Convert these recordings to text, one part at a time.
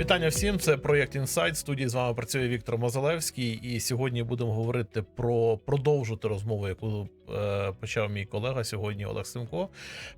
Вітання всім. Це проєкт Інсайт. Студії з вами працює Віктор Мозалевський. І сьогодні будемо говорити про продовжити розмову, яку почав мій колега сьогодні Олег Симко.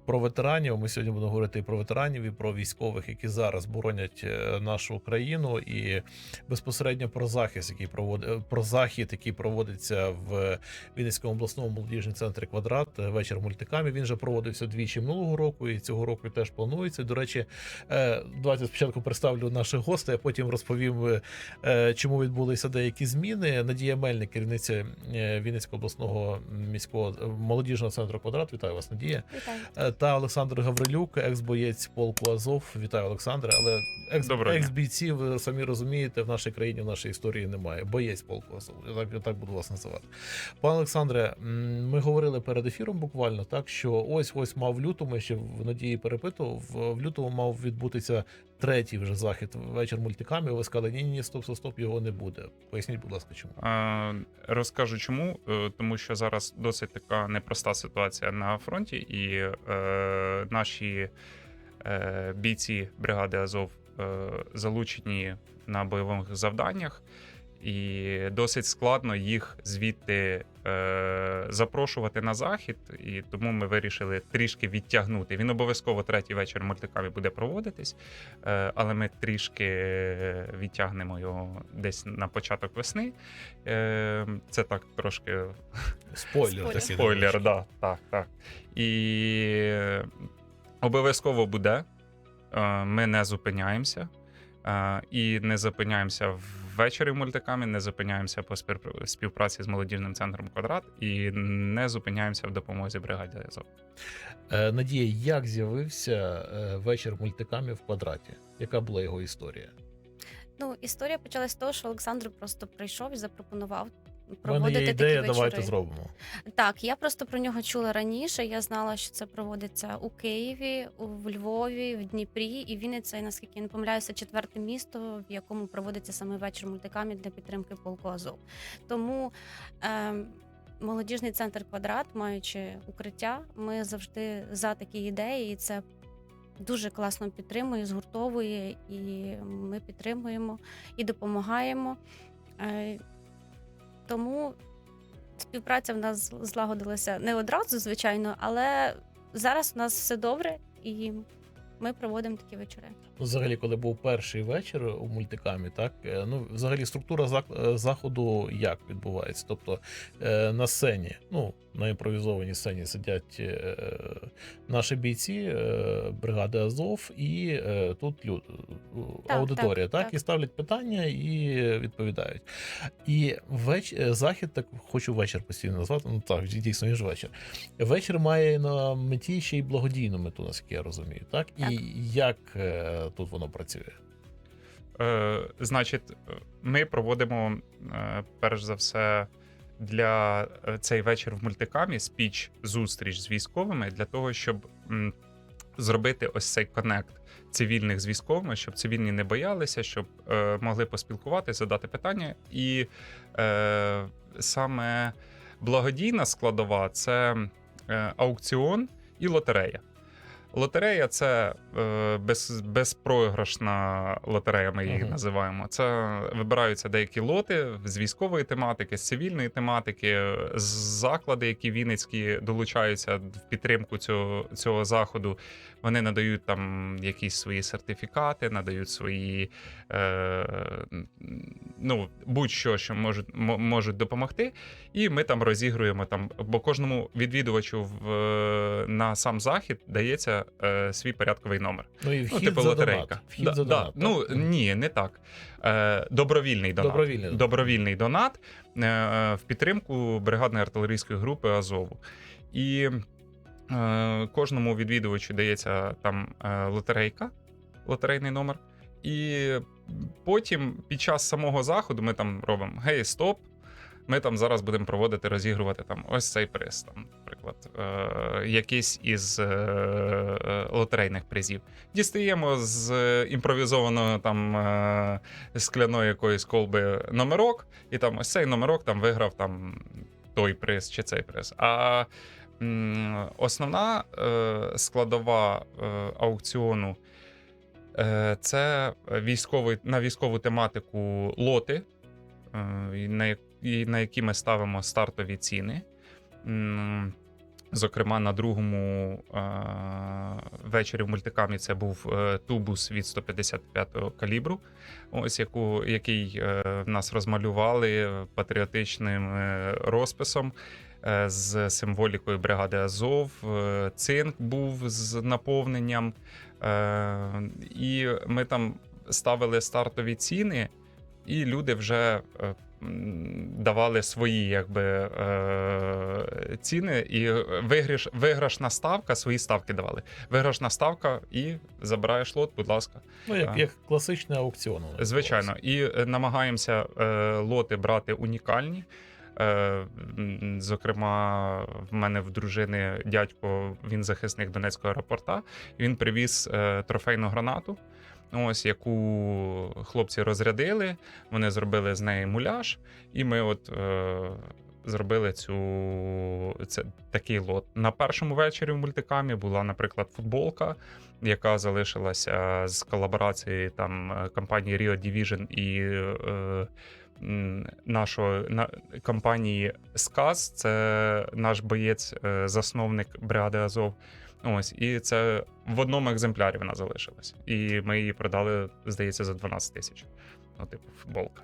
Про ветеранів. Ми сьогодні будемо говорити і про ветеранів, і про військових, які зараз боронять е, нашу країну, і безпосередньо про захист, який проводить про захід, який проводиться в Вінницькому обласному молодіжному центрі Квадрат. е, Вечір мультикамі. Він вже проводився двічі минулого року, і цього року теж планується. До речі, е, давайте спочатку представлю наших гостей, а потім розповім, е, чому відбулися деякі зміни. Надія Мельник, керівниця е, Вінницького обласного міського е, молодіжного центру Квадрат. Вітаю вас, Надія. Вітаю. Е, Та Олександр Гаврилюк, екс-боєць полку Азов. Вітаю, Олександре. Але екс, екс-бійців, ви самі розумієте, в нашій країні, в нашій історії немає. Боєць полку Азов. Я так, я так буду вас називати. Пане Олександре, ми говорили перед ефіром буквально так, що ось ось мав в лютому, ще в надії перепитував. В, в лютому мав відбутися третій вже захід вечір мультикамів. Ви сказали, ні, ні, стоп, стоп, стоп, його не буде. Поясніть, будь ласка, чому. А, Розкажу чому. Е, Тому що зараз досить така непроста ситуація на фронті, і е, наші е, бійці бригади Азов е, залучені на бойових завданнях, і досить складно їх звідти е, запрошувати на захід. І тому ми вирішили трішки відтягнути. Він обов'язково третій вечір мультикамі буде проводитись, е, але ми трішки відтягнемо його десь на початок весни. Е, Це так трошки Спойлер, Спойлер. спойлер, да, так, так. І обов'язково буде. Е, Ми не зупиняємося. Е, І не зупиняємося ввечері в мультикамі, не зупиняємося по співпра- співпраці з молодіжним центром Квадрат і не зупиняємося в допомозі бригаді Азов. Е, Надія, як з'явився е, вечір мультикамі в квадраті? Яка була його історія? Ну, історія почалась з того, що Олександр просто прийшов і запропонував У мене проводити є ідея, такі давайте вечори. зробимо. Так, я просто про нього чула раніше. Я знала, що це проводиться у Києві, у в Львові, в Дніпрі і Вінниця, і наскільки я не помиляюся, четверте місто, в якому проводиться саме вечір мультикамі для підтримки полку Азов. Тому е, молодіжний центр квадрат, маючи укриття, ми завжди за такі ідеї, і це дуже класно підтримує, згуртовує, і ми підтримуємо і допомагаємо. Тому співпраця в нас злагодилася не одразу, звичайно, але зараз у нас все добре, і ми проводимо такі вечори. Ну, взагалі, коли був перший вечір у мультикамі, так е, ну взагалі структура е, заходу як відбувається? Тобто е, на сцені, ну на імпровізованій сцені сидять наші бійці бригади Азов, і тут люд, Так, аудиторія, так, так, так. і ставлять питання і відповідають. І веч... захід, так хочу вечір постійно назвати. Ну так, дійсно ж вечір. Вечір має на меті ще й благодійну мету, наскільки я розумію. Так, Так. і як е, тут воно працює? Е, Значить, ми проводимо е, перш за все для е, цей вечір в мультикамі спіч зустріч з військовими для того, щоб зробити ось цей коннект цивільних з військовими, щоб цивільні не боялися, щоб е, могли поспілкуватися, задати питання. І е, саме благодійна складова це аукціон і лотерея. Лотерея це е, без, безпроіграшна лотерея, ми її Мгм. називаємо. Це вибираються деякі лоти з військової тематики, з цивільної тематики, з заклади, які вінницькі долучаються в підтримку цього, цього заходу. Вони надають там якісь свої сертифікати, надають свої е, ну, будь-що, що можуть, можуть допомогти. І ми там розігруємо там, бо кожному відвідувачу в, е, на сам захід дається е, свій порядковий номер. Ну і вхід ну, типу за лотерейка. донат. Вхід Да, за да. донат. Ну так? ні, не так. Е, добровільний донат. Добровільний донат. Добровільний донат е, в підтримку бригадної артилерійської групи Азову. І е, кожному відвідувачу дається там е, лотерейка, лотерейний номер. І потім під час самого заходу ми там робимо гей, стоп. Ми там зараз будемо проводити, розігрувати там ось цей приз, там, наприклад, е, якийсь із е, е, лотерейних призів. Дістаємо з е, імпровізованого там е, скляної якоїсь колби номерок, і там ось цей номерок там виграв там той приз чи цей приз. А м, основна е, складова е, аукціону Е, Це військовий на військову тематику лоти, е, на, на які ми ставимо стартові ціни. Зокрема, на другому е, вечорі в мультикамі це був е, тубус від 155-го калібру, ось яку, який е, в нас розмалювали патріотичним розписом з символікою бригади Азов. Цинк був з наповненням. І ми там ставили стартові ціни, і люди вже. Е, Давали свої якби е, ціни, і виграш, виграшна ставка, свої ставки давали. Виграшна ставка, і забираєш лот, будь ласка. Ну, як, Так. як класичний аукціон. Звичайно, і е, намагаємося е, лоти брати унікальні. Е, зокрема, в мене в дружини дядько, він захисник Донецького аеропорта. Він привіз е, трофейну гранату. Ось яку хлопці розрядили, вони зробили з неї муляж, і ми от е, зробили цю це такий лот. На першому вечорі в мультикамі була, наприклад, футболка, яка залишилася з колаборації там компанії Rio Division і е, нашої на, компанії Сказ. Це наш боєць, е, засновник бригади Азов. Ось, і це в одному екземплярі вона залишилась. І ми її продали, здається, за 12 тисяч. Ну, типу, футболка.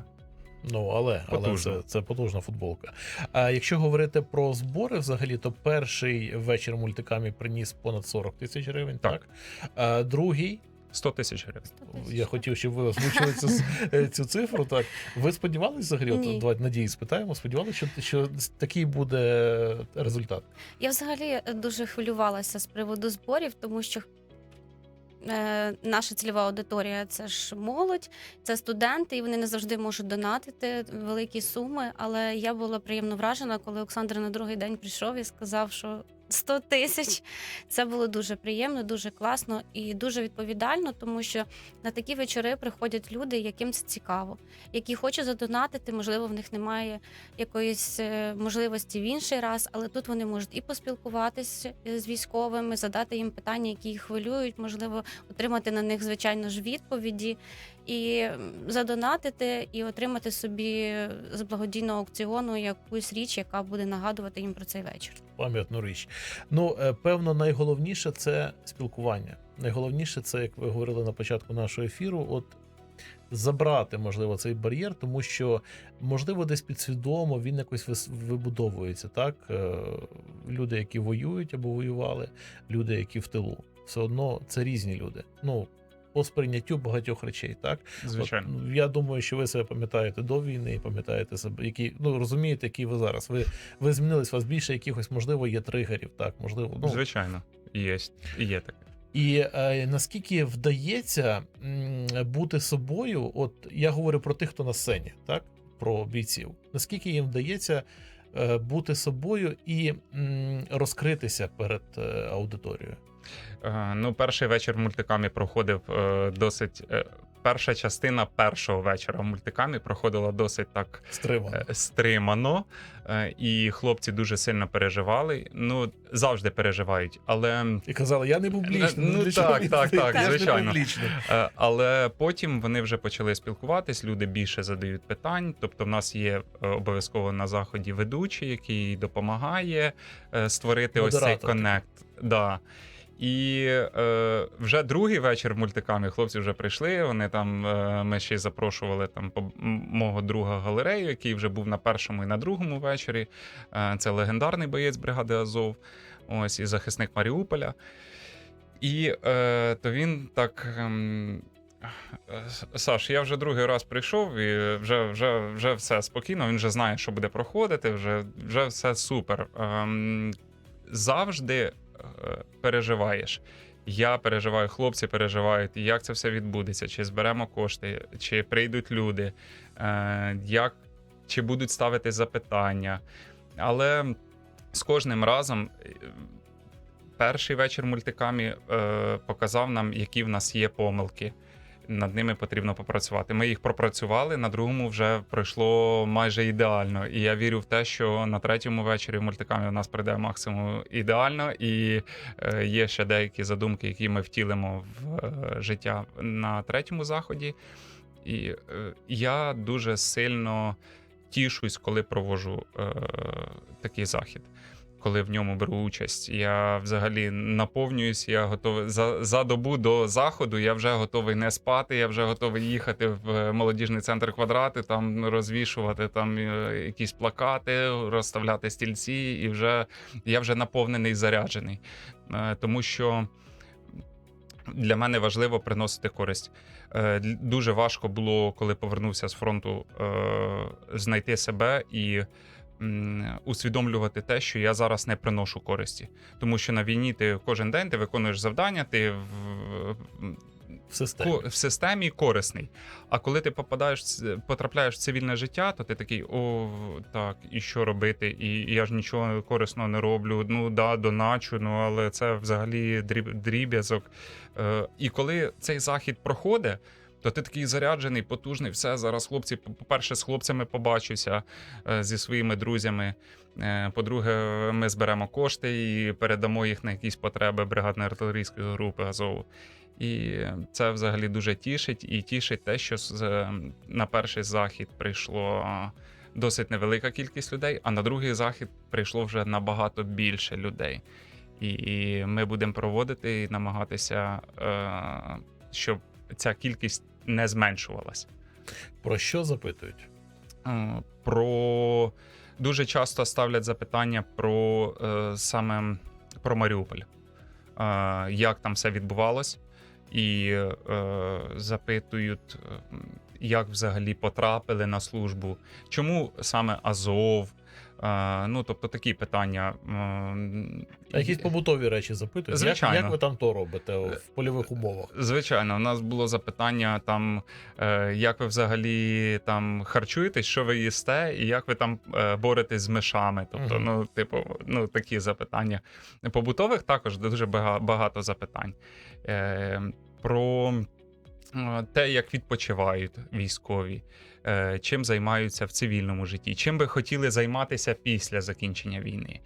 Ну, але, але це, це потужна футболка. А якщо говорити про збори, взагалі, то перший вечір мультикамі приніс понад 40 тисяч гривень, так? Так. А другий, 100 тисяч гривень. я хотів, щоб ви озвучили цю, е, цю цифру. Так. Ви сподівалися взагалі? От, давайте надії спитаємо. Сподівалися, що, що такий буде результат. Я взагалі дуже хвилювалася з приводу зборів, тому що е, наша цільова аудиторія це ж молодь, це студенти, і вони не завжди можуть донатити великі суми. Але я була приємно вражена, коли Олександр на другий день прийшов і сказав, що 100 тисяч це було дуже приємно, дуже класно і дуже відповідально, тому що на такі вечори приходять люди, яким це цікаво, які хочуть задонатити. Можливо, в них немає якоїсь е, можливості в інший раз, але тут вони можуть і поспілкуватися з військовими, задати їм питання, які їх хвилюють, можливо, отримати на них звичайно ж відповіді, і задонатити, і отримати собі з благодійного аукціону якусь річ, яка буде нагадувати їм про цей вечір. Пам'ятну річ. Ну, е, певно, найголовніше це спілкування. Найголовніше це, як ви говорили на початку нашого ефіру, от забрати, можливо, цей бар'єр, тому що, можливо, десь підсвідомо він якось вибудовується. Так, Е, люди, які воюють або воювали, люди, які в тилу, все одно це різні люди. Ну, по сприйняттю багатьох речей, так Звичайно. От, ну, я думаю, що ви себе пам'ятаєте до війни, пам'ятаєте себе, які ну розумієте, які ви зараз. Ви ви змінились, у вас більше якихось, можливо, є тригерів, так можливо. Ну Звичайно, є, є таке. і е, наскільки вдається м, бути собою, от я говорю про тих, хто на сцені, так про бійців. Наскільки їм вдається е, бути собою і м, розкритися перед е, аудиторією? Е, Ну, перший вечір в мультикамі проходив е, досить. е, Перша частина першого вечора в мультикамі проходила досить так Стримано. стримано, і хлопці дуже сильно переживали. Ну, завжди переживають, але І казали, я не публічний. Ну, так, мені так, так, Я не звичайно. Але потім вони вже почали спілкуватись, люди більше задають питань. Тобто, в нас є обов'язково на заході ведучий, який допомагає створити ось цей Модератор коннект. Да. І е, вже другий вечір в мультикамі хлопці вже прийшли. Вони там е, ми ще й запрошували там по мого друга галерею, який вже був на першому і на другому вечорі. Е, це легендарний боєць бригади Азов, ось і захисник Маріуполя. І е, то він так. Ем, е, Саш, я вже другий раз прийшов, і вже, вже, вже все спокійно. Він вже знає, що буде проходити, вже, вже все супер. Ем, завжди переживаєш. Я переживаю, хлопці переживають, як це все відбудеться, чи зберемо кошти, чи прийдуть люди, е, як, чи будуть ставити запитання. Але з кожним разом е, перший вечір мультикамі е, показав нам, які в нас є помилки. Над ними потрібно попрацювати. Ми їх пропрацювали, на другому вже пройшло майже ідеально. І я вірю в те, що на третьому вечорі в мультикамі у нас прийде максимум ідеально, і е, є ще деякі задумки, які ми втілимо в е, життя на третьому заході. І е, я дуже сильно тішусь, коли провожу е, такий захід. Коли в ньому беру участь, я взагалі наповнююсь. Я готовий за, за добу до заходу. Я вже готовий не спати. Я вже готовий їхати в молодіжний центр квадрати, там розвішувати там е, якісь плакати, розставляти стільці, і вже я вже наповнений заряджений. Е, Тому що для мене важливо приносити користь. Е, Дуже важко було, коли повернувся з фронту, е, знайти себе і усвідомлювати те, що я зараз не приношу користі. Тому що на війні ти кожен день ти виконуєш завдання, ти в, в- системі. в системі корисний. А коли ти попадаєш, потрапляєш в цивільне життя, то ти такий: о, так, і що робити? І, і я ж нічого корисного не роблю. Ну да, доначу, ну але це взагалі дріб, дріб'язок. Е, і коли цей захід проходить. То ти такий заряджений, потужний, все зараз хлопці. По-перше, з хлопцями побачуся е, зі своїми друзями. Е, По-друге, ми зберемо кошти і передамо їх на якісь потреби бригадної артилерійської групи Азову. І це взагалі дуже тішить. І тішить те, що е, на перший захід прийшло досить невелика кількість людей, а на другий захід прийшло вже набагато більше людей. І, ми будемо проводити і намагатися, щоб ця кількість не зменшувалась. Про що запитують? Е, Про дуже часто ставлять запитання про е, саме про Маріуполь, е, як там все відбувалось, і е, запитують, як взагалі потрапили на службу, чому саме Азов. Ну, тобто такі питання. А якісь побутові речі запитують? Як, Звичайно. як ви там то робите в польових умовах? Звичайно, у нас було запитання там, е, як ви взагалі там харчуєтесь, що ви їсте, і як ви там е, боретесь з мишами. Тобто, Мгм. ну, типу, ну такі запитання. Побутових також дуже багато запитань. Е, про те, як відпочивають військові, е, чим займаються в цивільному житті, чим би хотіли займатися після закінчення війни.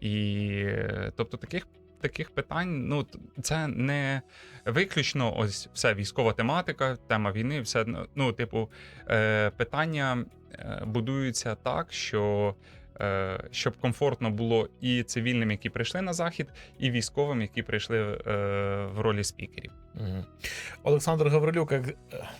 І е, тобто таких. Таких питань, ну це не виключно ось все військова тематика, тема війни, все ну, типу, е, питання е, будуються так, що е, щоб комфортно було і цивільним, які прийшли на захід, і військовим, які прийшли е, в ролі спікерів. Олександр Гаврилюк, як е,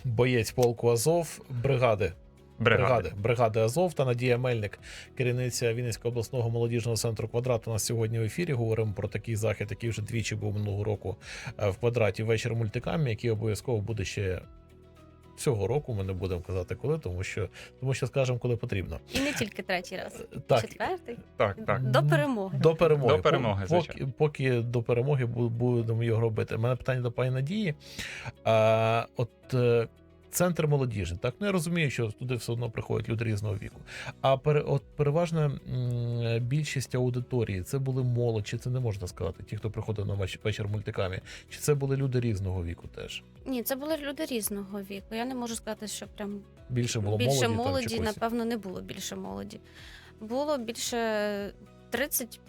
боєць полку Азов, бригади Бригади. бригади, бригади Азов та Надія Мельник, керівниця Вінницького обласного молодіжного центру квадрат. У нас сьогодні в ефірі говоримо про такий захід, який вже двічі був минулого року е, в квадраті вечір мультикамі, який обов'язково буде ще. Цього року ми не будемо казати коли, тому що тому що скажемо, коли потрібно. І не тільки третій раз, Так, четвертий Так, так. до перемоги. До перемоги. До перемоги, поки, поки до перемоги будемо його робити. У мене питання до пані Надії. А, от е, центр молодіжний, так ну я розумію, що туди все одно приходять люди різного віку. А пере, от переважна більшість аудиторії це були молодь, чи це не можна сказати? Ті, хто приходив на веч- вечір мультикамі, чи це були люди різного віку теж? Ні, це були люди різного віку. Я не можу сказати, що прям Більше було більше молоді, молоді, там, напевно, не було більше молоді. Було більше 30,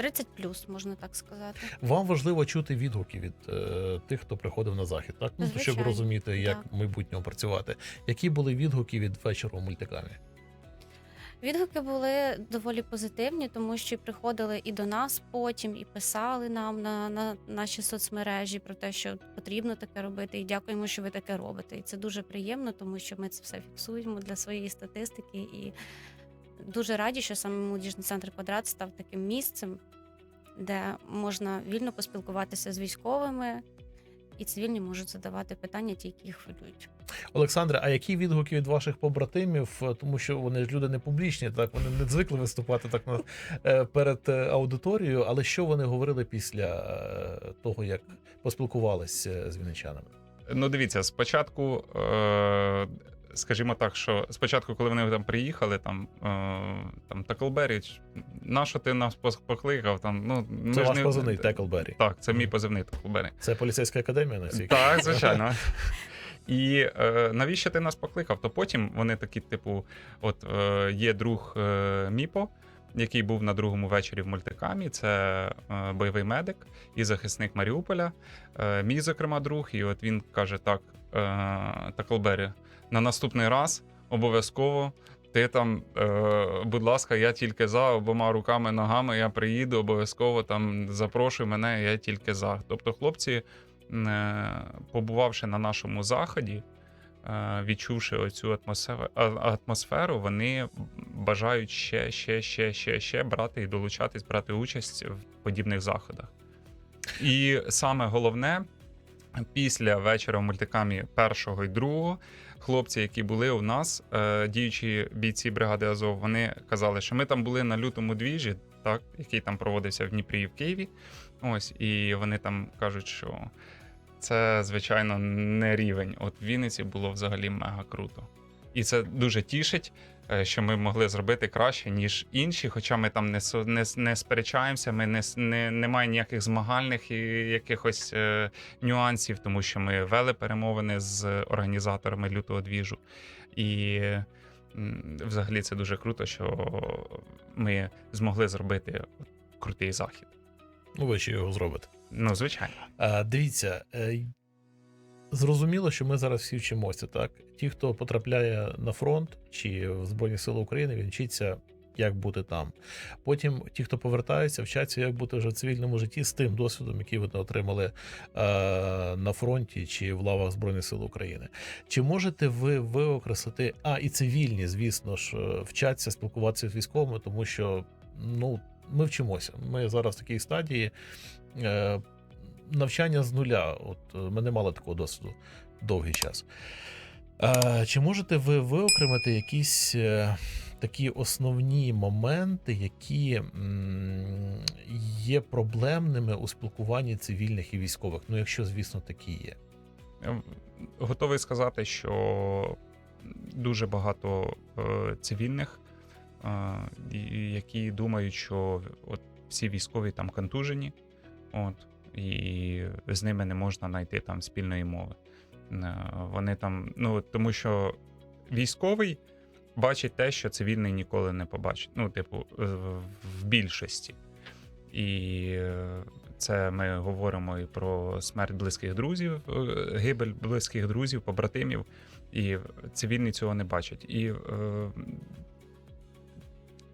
30 плюс, можна так сказати. Вам важливо чути відгуки від е, тих, хто приходив на захід, так? Ну, щоб розуміти, як так. в майбутньому працювати. Які були відгуки від вечора у мультикамі? Відгуки були доволі позитивні, тому що приходили і до нас потім, і писали нам на, на наші соцмережі про те, що потрібно таке робити, і дякуємо, що ви таке робите. І це дуже приємно, тому що ми це все фіксуємо для своєї статистики. І дуже раді, що саме молодіжний центр квадрат став таким місцем, де можна вільно поспілкуватися з військовими, і цивільні можуть задавати питання, ті, які їх хвилюють. Олександре, а які відгуки від ваших побратимів? Тому що вони ж люди не публічні, так вони не звикли виступати так на е, перед е, аудиторією. Але що вони говорили після е, того, як поспілкувалися з вінничанами? Ну, дивіться, спочатку, е, скажімо так, що спочатку, коли вони там приїхали, там, е, там Таклбері, на що ти нас покликав? Там, ну, ми Це ж ваш не- позивний Теклбері. Так, це мій позивний Таклбері. Це поліцейська академія на свій Так, звичайно. І е, навіщо ти нас покликав? То потім вони такі, типу, от е, є друг е, Міпо, який був на другому вечорі в мультикамі. Це е, бойовий медик і захисник Маріуполя. Е, мій, зокрема, друг. І от він каже: так, е, Таклбері, на наступний раз обов'язково. Ти там, е, будь ласка, я тільки за обома руками, ногами. Я приїду, обов'язково там запрошуй мене, я тільки за. Тобто, хлопці, е, побувавши на нашому заході, е, відчувши оцю атмосферу, вони бажають ще, ще, ще, ще, ще брати і долучатись, брати участь в подібних заходах. І саме головне, після вечора в мультикамі першого і другого, хлопці, які були у нас, е, діючі бійці бригади Азов, вони казали, що ми там були на лютому двіжі, так, який там проводився в Дніпрі і в Києві. Ось, і вони там кажуть, що це, звичайно, не рівень. От в Вінниці було взагалі мега круто. І це дуже тішить, що ми могли зробити краще, ніж інші. Хоча ми там не, не, не сперечаємося, ми не, не, немає ніяких змагальних і якихось е, нюансів, тому що ми вели перемовини з організаторами лютого двіжу. І взагалі це дуже круто, що ми змогли зробити крутий захід. Ну, ви ще його зробите. Ну, звичайно. А, дивіться, е, зрозуміло, що ми зараз всі вчимося, так? Ті, хто потрапляє на фронт чи в Збройні Сили України, він вчиться, як бути там. Потім ті, хто повертаються, вчаться, як бути вже в цивільному житті з тим досвідом, який ви отримали е, на фронті чи в лавах Збройних сил України. Чи можете ви виокреслити, а і цивільні, звісно ж, е, вчаться спілкуватися з військовими, тому що ну, ми вчимося. Ми зараз в такій стадії. Е, навчання з нуля. От е, ми не мали такого досвіду довгий час. Чи можете ви виокремити якісь е, такі основні моменти, які є проблемними у спілкуванні цивільних і військових? Ну, якщо, звісно, такі є. Ем, Готовий сказати, що дуже багато е, цивільних, які думають, що от всі військові там контужені, от, і з ними не можна знайти там спільної мови. Е, Вони там, ну тому що військовий бачить те, що цивільний ніколи не побачить. Ну, типу, в- більшості. І е, це ми говоримо і про смерть близьких друзів, е, гибель близьких друзів, побратимів, і цивільні цього не бачать. І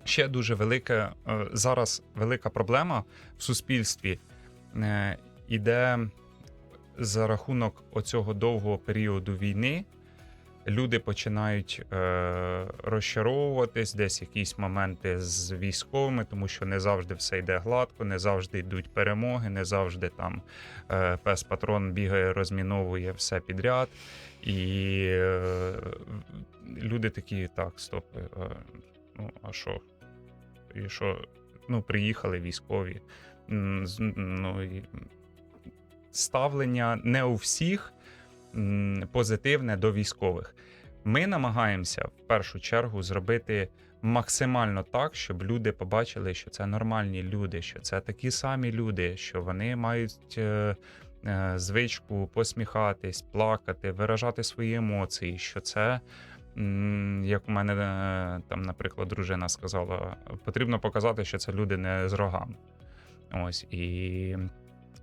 ще дуже велика зараз велика проблема в суспільстві іде за рахунок оцього довгого періоду війни. Люди починають е, розчаровуватись, десь якісь моменти з військовими, тому що не завжди все йде гладко, не завжди йдуть перемоги, не завжди там е, пес патрон бігає, розміновує все підряд. І е, люди такі, так, стоп, е, ну а що? І що? Ну, приїхали військові. Ну, ставлення не у всіх позитивне до військових. Ми намагаємося в першу чергу зробити максимально так, щоб люди побачили, що це нормальні люди, що це такі самі люди, що вони мають е, е, звичку посміхатись, плакати, виражати свої емоції. Що це, як у мене е, там, наприклад, дружина сказала, потрібно показати, що це люди не з рогами. Ось і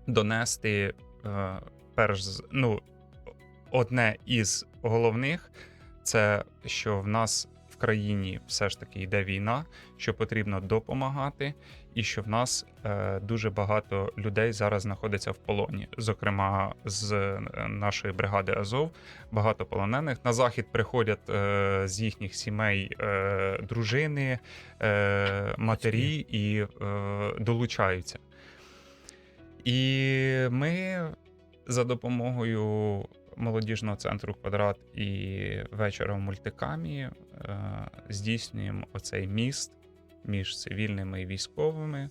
донести е, перш ну, одне із головних це що в нас країні все ж таки йде війна, що потрібно допомагати, і що в нас е, дуже багато людей зараз знаходиться в полоні. Зокрема, з е, нашої бригади Азов багато полонених на захід приходять е, з їхніх сімей дружини, матері і долучаються. І ми за допомогою молодіжного центру квадрат і вечора в мультикамі е, здійснюємо оцей міст між цивільними і військовими.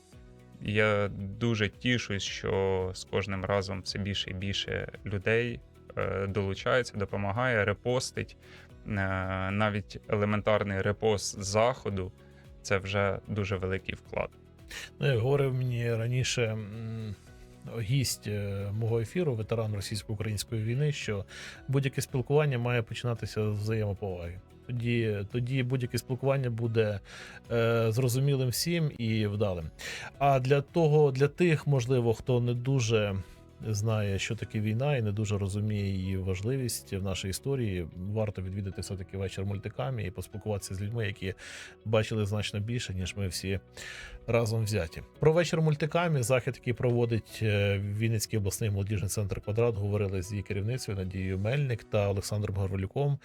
Я дуже тішусь, що з кожним разом все більше і більше людей е, долучається, допомагає, репостить. Е, навіть елементарний репост заходу це вже дуже великий вклад. Ну, як говорив мені раніше гість е, мого ефіру, ветеран російсько-української війни, що будь-яке спілкування має починатися з взаємоповаги. Тоді, тоді будь-яке спілкування буде е, зрозумілим всім і вдалим. А для того, для тих, можливо, хто не дуже знає, що таке війна, і не дуже розуміє її важливість в нашій історії, варто відвідати все-таки вечір мультикамі і поспілкуватися з людьми, які бачили значно більше, ніж ми всі разом взяті. Про вечір мультикамі, захід, який проводить е, Вінницький обласний молодіжний центр квадрат, говорили з її керівницею Надією Мельник та Олександром Горвалюком.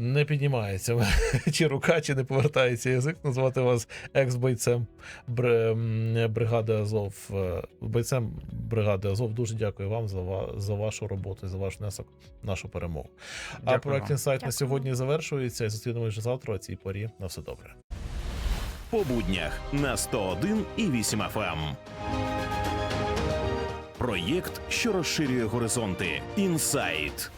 Не піднімається чи рука, чи не повертається язик назвати вас екс-бойцем бр- бригади Азов. Е, Бойцем бригади Азов. Дуже дякую вам за, ва- за вашу роботу, за ваш внесок нашу перемогу. а проект інсайт на сьогодні завершується. І зустрінемось вже завтра. о цій порі. На все добре. по буднях на 101 і 8 FM. Проєкт, що розширює горизонти. Інсайт.